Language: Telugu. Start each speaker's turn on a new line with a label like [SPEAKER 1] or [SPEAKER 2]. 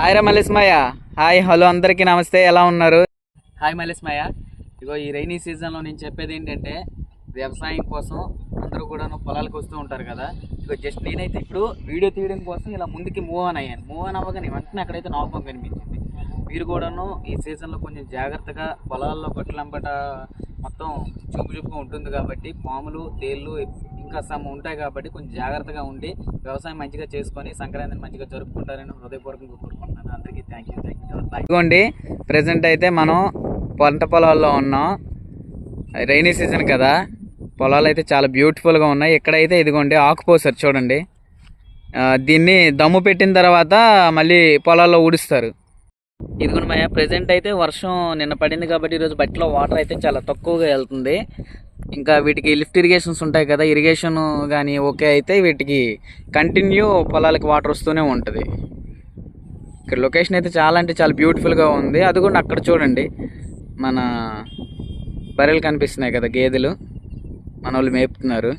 [SPEAKER 1] హాయ్ రా మలేస్మయ్య హాయ్ హలో అందరికీ నమస్తే. ఎలా ఉన్నారు? హాయ్ మలేస్మయ్య ఇగో ఈ రైనీ సీజన్లో నేను చెప్పేది ఏంటంటే వ్యవసాయం కోసం అందరూ కూడా పొలాలకు వస్తూ ఉంటారు కదా. ఇగో జస్ట్ నేనైతే ఇప్పుడు వీడియో తీయడం కోసం ఇలా ముందుకి మూవ్ ఆన్ అయ్యాను. మూవ్ ఆన్ అవ్వగానే వెంటనే అక్కడైతే నాగం కనిపించింది. మీరు కూడాను ఈ సీజన్లో కొంచెం జాగ్రత్తగా పొలాల్లో పట్లంబట మొత్తం చూపు చూపుగా ఉంటుంది కాబట్టి పాములు తేళ్ళు ఇంకా సమ్ ఉంటాయి కాబట్టి కొంచెం జాగ్రత్తగా ఉండి వ్యవసాయం మంచిగా చేసుకొని సంక్రాంతిని మంచిగా జరుపుకుంటారని హృదయపూర్వకంగా కోరుకుంటున్నాను. అందరికీ థ్యాంక్ యూ థ్యాంక్ యూ ఇదిగోండి ప్రజెంట్ అయితే మనం పంట పొలాల్లో ఉన్నాం. రైనీ సీజన్ కదా. పొలాలు అయితే చాలా బ్యూటిఫుల్గా ఉన్నాయి. ఇక్కడైతే ఇదిగోండి ఆకుపోసారు చూడండి. దీన్ని దమ్ము పెట్టిన తర్వాత మళ్ళీ పొలాల్లో ఊడుస్తారు. ఇదిగోండి మాయ ప్రజెంట్ అయితే వర్షం నిన్న పడింది కాబట్టి ఈరోజు బట్టిలో వాటర్ అయితే చాలా తక్కువగా వెళ్తుంది. ఇంకా వీటికి లిఫ్ట్ ఇరిగేషన్స్ ఉంటాయి కదా ఇరిగేషన్ కానీ ఓకే అయితే వీటికి కంటిన్యూ పొలాలకి వాటర్ వస్తూనే ఉంటుంది. ఇక్కడ లొకేషన్ అయితే చాలా అంటే చాలా బ్యూటిఫుల్గా ఉంది. అది కూడా అక్కడ చూడండి మన బర్రెలు కనిపిస్తున్నాయి కదా గేదెలు మన వాళ్ళు మేపుతున్నారు.